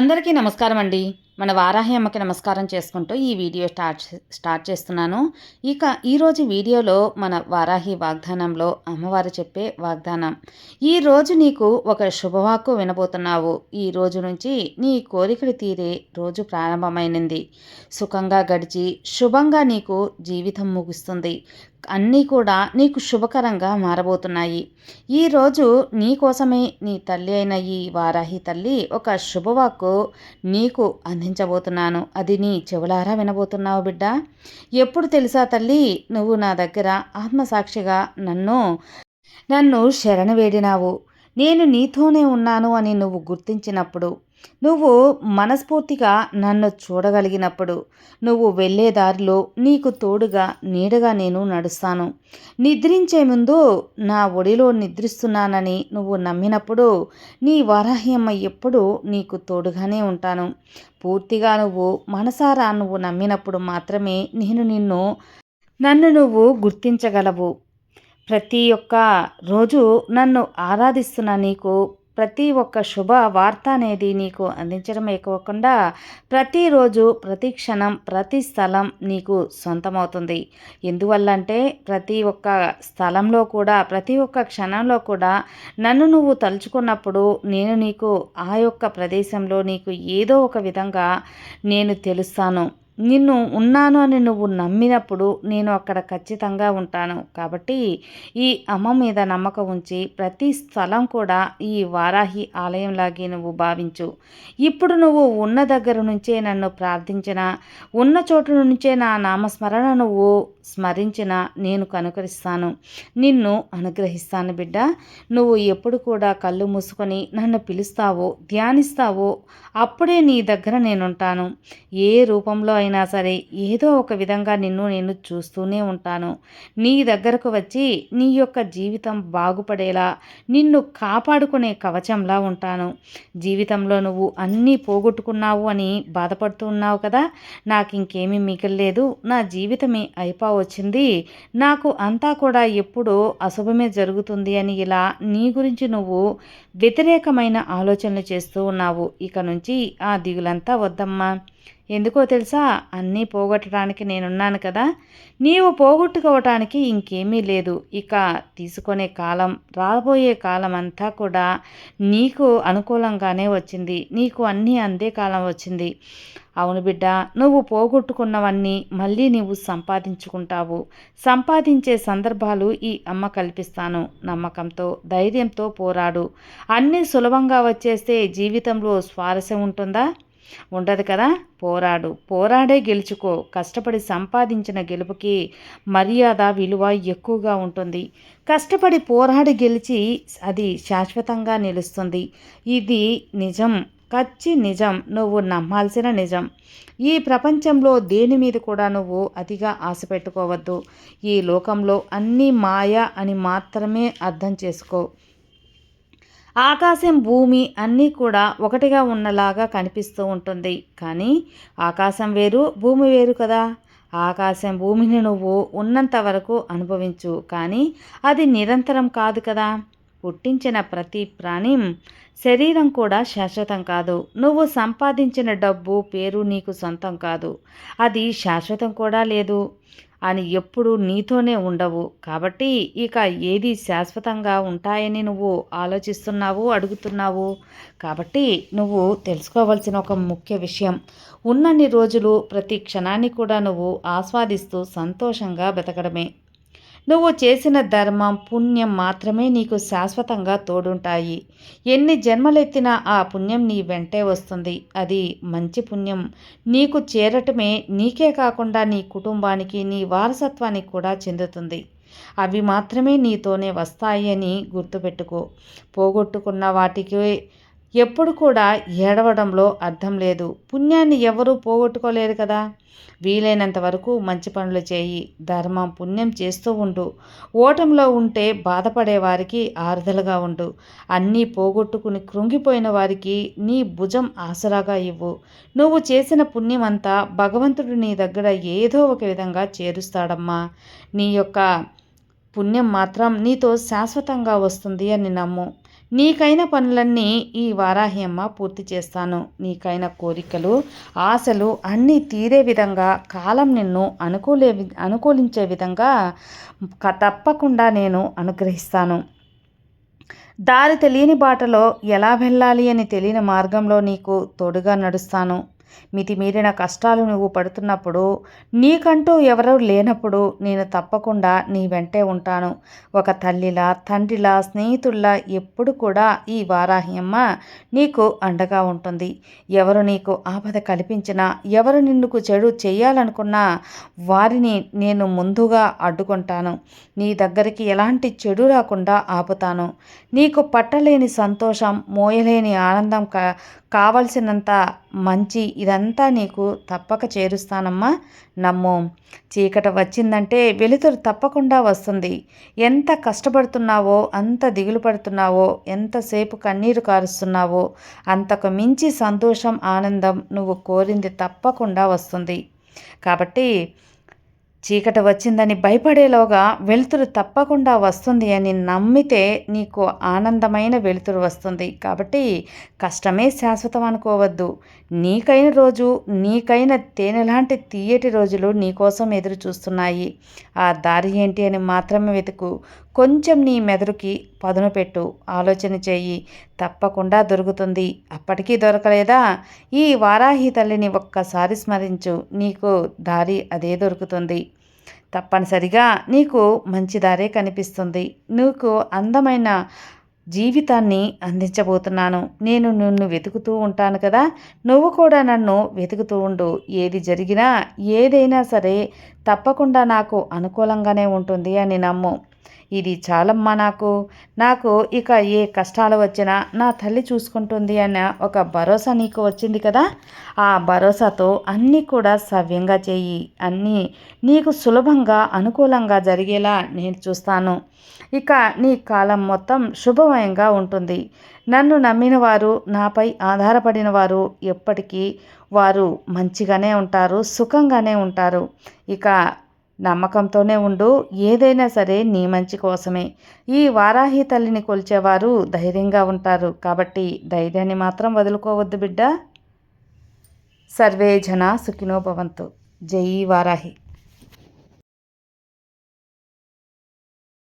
అందరికీ నమస్కారం అండి మన వారాహి అమ్మకి నమస్కారం చేసుకుంటూ ఈ వీడియో స్టార్ట్ స్టార్ట్ చేస్తున్నాను. ఇక ఈరోజు వీడియోలో మన వారాహి వాగ్దానంలో అమ్మవారు చెప్పే వాగ్దానం. ఈరోజు నీకు ఒక శుభవాక్కు వినబోతున్నావు. ఈ రోజు నుంచి నీ కోరికలు తీరే రోజు ప్రారంభమైనది. సుఖంగా గడిచి శుభంగా నీకు జీవితం ముగుస్తుంది. అన్నీ కూడా నీకు శుభకరంగా మారబోతున్నాయి. ఈరోజు నీ కోసమే నీ తల్లి అయిన ఈ వారాహి తల్లి ఒక శుభవాక్కు నీకు అందించబోతున్నాను. అది నీ చెవులారా వినబోతున్నావు బిడ్డ. ఎప్పుడు తెలుసా తల్లి? నువ్వు నా దగ్గర ఆత్మసాక్షిగా నన్ను నన్ను శరణ వేడినావు. నేను నీతోనే ఉన్నాను అని నువ్వు గుర్తించినప్పుడు నువ్వు మనస్ఫూర్తిగా నన్ను చూడగలిగినప్పుడు నువ్వు వెళ్ళే దారిలో నీకు తోడుగా నీడగా నేను నడుస్తాను. నిద్రించే ముందు నా ఒడిలో నిద్రిస్తున్నానని నువ్వు నమ్మినప్పుడు నీ వరాహ్యమ్మ ఎప్పుడు నీకు తోడుగానే ఉంటాను. పూర్తిగా నువ్వు మనసారా నువ్వు నమ్మినప్పుడు మాత్రమే నేను నిన్ను నన్ను నువ్వు గుర్తించగలవు. ప్రతి ఒక్క రోజు నన్ను ఆరాధిస్తున్న నీకు ప్రతి ఒక్క శుభ వార్త అనేది నీకు అందించడమే కాకుండా ప్రతిరోజు ప్రతి క్షణం ప్రతి స్థలం నీకు సొంతమవుతుంది. ఎందువల్ల అంటే ప్రతి ఒక్క స్థలంలో కూడా ప్రతి ఒక్క క్షణంలో కూడా నన్ను నువ్వు తలుచుకున్నప్పుడు నేను నీకు ఆ యొక్క ప్రదేశంలో నీకు ఏదో ఒక విధంగా నేను తెలుస్తాను. నిన్ను ఉన్నాను అని నువ్వు నమ్మినప్పుడు నేను అక్కడ ఖచ్చితంగా ఉంటాను. కాబట్టి ఈ అమ్మ మీద నమ్మకం ఉంచి ప్రతి స్థలం కూడా ఈ వారాహి ఆలయంలాగే నువ్వు భావించు. ఇప్పుడు నువ్వు ఉన్న దగ్గర నుంచే నన్ను ప్రార్థించిన ఉన్న చోటు నుంచే నా నామస్మరణ నువ్వు స్మరించిన నేను కనుకరిస్తాను. నిన్ను అనుగ్రహిస్తాను బిడ్డ. నువ్వు ఎప్పుడు కూడా కళ్ళు మూసుకొని నన్ను పిలుస్తావో ధ్యానిస్తావో అప్పుడే నీ దగ్గర నేనుంటాను. ఏ రూపంలో అయినా సరే ఏదో ఒక విధంగా నిన్ను నేను చూస్తూనే ఉంటాను. నీ దగ్గరకు వచ్చి నీ యొక్క జీవితం బాగుపడేలా నిన్ను కాపాడుకునే కవచంలా ఉంటాను. జీవితంలో నువ్వు అన్నీ పోగొట్టుకున్నావు అని బాధపడుతూ ఉన్నావు కదా. నాకు ఇంకేమీ మిగలలేదు. నా జీవితమే అయిపో వచ్చింది. నాకు అంతా కూడా ఎప్పుడో అశుభమే జరుగుతుంది అని ఇలా నీ గురించి నువ్వు వ్యతిరేకమైన ఆలోచనలు చేస్తూ ఉన్నావు. ఇక నుంచి ఆ దిగులంతా వద్దమ్మా. ఎందుకో తెలుసా? అన్నీ పోగొట్టడానికి నేనున్నాను కదా. నీవు పోగొట్టుకోవటానికి ఇంకేమీ లేదు. ఇక తీసుకునే కాలం రాబోయే కాలం అంతా కూడా నీకు అనుకూలంగానే వచ్చింది. నీకు అన్నీ అందే కాలం వచ్చింది. అవును బిడ్డ నువ్వు పోగొట్టుకున్నవన్నీ మళ్ళీ నీవు సంపాదించుకుంటావు. సంపాదించే సందర్భాలు ఈ అమ్మ కల్పిస్తాను. నమ్మకంతో ధైర్యంతో పోరాడు. అన్నీ సులభంగా వచ్చేస్తే జీవితంలో స్వారస్యం ఉంటుందా? ఉండదు కదా? పోరాడు. పోరాడే గెలుచుకో. కష్టపడి సంపాదించిన గెలుపుకి మర్యాద విలువ ఎక్కువగా ఉంటుంది. కష్టపడి పోరాడి గెలిచి అది శాశ్వతంగా నిలుస్తుంది. ఇది నిజం. కచ్చి నిజం. నువ్వు నమ్మాల్సిన నిజం. ఈ ప్రపంచంలో దేని మీద కూడా నువ్వు అతిగా ఆశ పెట్టుకోవద్దు. ఈ లోకంలో అన్నీ మాయ అని మాత్రమే అర్థం చేసుకో. ఆకాశం భూమి అన్నీ కూడా ఒకటిగా ఉన్నలాగా కనిపిస్తూ ఉంటుంది. కానీ ఆకాశం వేరు భూమి వేరు కదా. ఆకాశం భూమిని నువ్వు ఉన్నంత వరకు అనుభవించు. కానీ అది నిరంతరం కాదు కదా. పుట్టించిన ప్రతి ప్రాణి శరీరం కూడా శాశ్వతం కాదు. నువ్వు సంపాదించిన డబ్బు పేరు నీకు సొంతం కాదు. అది శాశ్వతం కూడా లేదు. అని ఎప్పుడు నీతోనే ఉండవు. కాబట్టి ఇక ఏది శాశ్వతంగా ఉంటాయని నువ్వు ఆలోచిస్తున్నావు అడుగుతున్నావు? కాబట్టి నువ్వు తెలుసుకోవాల్సిన ఒక ముఖ్య విషయం. ఉన్నన్ని రోజులు ప్రతి క్షణాన్ని కూడా నువ్వు ఆస్వాదిస్తూ సంతోషంగా బతకడమే. నువ్వు చేసిన ధర్మం పుణ్యం మాత్రమే నీకు శాశ్వతంగా తోడుంటాయి. ఎన్ని జన్మలెత్తినా ఆ పుణ్యం నీ వెంటే వస్తుంది. అది మంచి పుణ్యం. నీకు చేరటమే నీకే కాకుండా నీ కుటుంబానికి నీ వారసత్వానికి కూడా చెందుతుంది. అవి మాత్రమే నీతోనే వస్తాయి అని గుర్తుపెట్టుకో. పోగొట్టుకున్న వాటికి ఎప్పుడు కూడా ఏడవడంలో అర్థం లేదు. పుణ్యాన్ని ఎవరూ పోగొట్టుకోలేరు కదా. వీలైనంత వరకు మంచి పనులు చేయి. ధర్మం పుణ్యం చేస్తూ ఉండు. ఓటంలో ఉంటే బాధపడే వారికి ఆరుదలుగా ఉండు. అన్నీ పోగొట్టుకుని కృంగిపోయిన వారికి నీ భుజం ఆసరాగా ఇవ్వు. నువ్వు చేసిన పుణ్యమంతా భగవంతుడు నీ దగ్గర ఏదో ఒక విధంగా చేరుస్తాడమ్మా. నీ యొక్క పుణ్యం మాత్రం నీతో శాశ్వతంగా వస్తుంది అని నమ్ము. నీకైన పనులన్నీ ఈ వారాహి అమ్మ పూర్తి చేస్తాను. నీకైన కోరికలు ఆశలు అన్నీ తీరే విధంగా కాలం నిన్ను అనుకూలే అనుకూలించే విధంగా తప్పకుండా నేను అనుగ్రహిస్తాను. దారి తెలియని బాటలో ఎలా వెళ్ళాలి అని తెలియని మార్గంలో నీకు తోడుగా నడుస్తాను. మితిమీరిన కష్టాలు నువ్వు పడుతున్నప్పుడు నీకంటూ ఎవరూ లేనప్పుడు నేను తప్పకుండా నీ వెంటే ఉంటాను. ఒక తల్లిలా తండ్రిలా స్నేహితుల్లా ఎప్పుడు కూడా ఈ వారాహ్యమ్మ నీకు అండగా ఉంటుంది. ఎవరు నీకు ఆపద కల్పించినా ఎవరు నిన్నుకు చెడు చేయాలనుకున్నా వారిని నేను ముందుగా అడ్డుకుంటాను. నీ దగ్గరికి ఎలాంటి చెడు రాకుండా ఆపుతాను. నీకు పట్టలేని సంతోషం మోయలేని ఆనందం క కావలసినంత మంచి ఇదంతా నీకు తప్పక చేరుస్తానమ్మా. నమ్ము చీకట వచ్చిందంటే వెలుతురు తప్పకుండా వస్తుంది. ఎంత కష్టపడుతున్నావో అంత దిగులు పడుతున్నావో ఎంతసేపు కన్నీరు కారుస్తున్నావో అంతకు మించి సంతోషం ఆనందం నువ్వు కోరింది తప్పకుండా వస్తుంది. కాబట్టి చీకటి వచ్చిందని భయపడేలోగా వెలుతురు తప్పకుండా వస్తుంది అని నమ్మితే నీకు ఆనందమైన వెలుతురు వస్తుంది. కాబట్టి కష్టమే శాశ్వతం అనుకోవద్దు. నీకైన రోజు నీకైన తేనెలాంటి తీయటి రోజులు నీకోసం ఎదురు చూస్తున్నాయి ఆ దారి ఏంటి అని మాత్రమే వెతుకు. కొంచెం నీ మెదడుకి పదును పెట్టు. ఆలోచన చేయి తప్పకుండా దొరుకుతుంది. అప్పటికీ దొరకలేదా? ఈ వారాహి తల్లిని ఒక్కసారి స్మరించు. నీకు దారి అదే దొరుకుతుంది. తప్పనిసరిగా నీకు మంచి దారే కనిపిస్తుంది. నీకు అందమైన జీవితాన్ని అందించబోతున్నాను. నేను నిన్ను వెతుకుతూ ఉంటాను కదా? నువ్వు కూడా నన్ను వెతుకుతూ ఉండు. ఏది జరిగినా ఏదైనా సరే తప్పకుండా నాకు అనుకూలంగానే ఉంటుంది అని నమ్ము. ఇది చాలమ్మా నాకు. నాకు ఇక ఏ కష్టాలు వచ్చినా నా తల్లి చూసుకుంటుంది అన్న ఒక భరోసా నీకు వచ్చింది కదా? ఆ భరోసాతో అన్నీ కూడా సవ్యంగా చేయి. అన్నీ నీకు సులభంగా అనుకూలంగా జరిగేలా నేను చూస్తాను. ఇక నీ కాలం మొత్తం శుభమయంగా ఉంటుంది. నన్ను నమ్మిన వారు నాపై ఆధారపడిన వారు ఎప్పటికీ వారు మంచిగానే ఉంటారు సుఖంగానే ఉంటారు. ఇక నమ్మకంతోనే ఉండు ఏదైనా సరే నీ మంచి కోసమే. ఈ వారాహి తల్లిని కొలిచేవారు ధైర్యంగా ఉంటారు. కాబట్టి ధైర్యాన్ని మాత్రం వదులుకోవద్దు బిడ్డ. సర్వే జన సుఖినో భవంతు. జై వారాహి.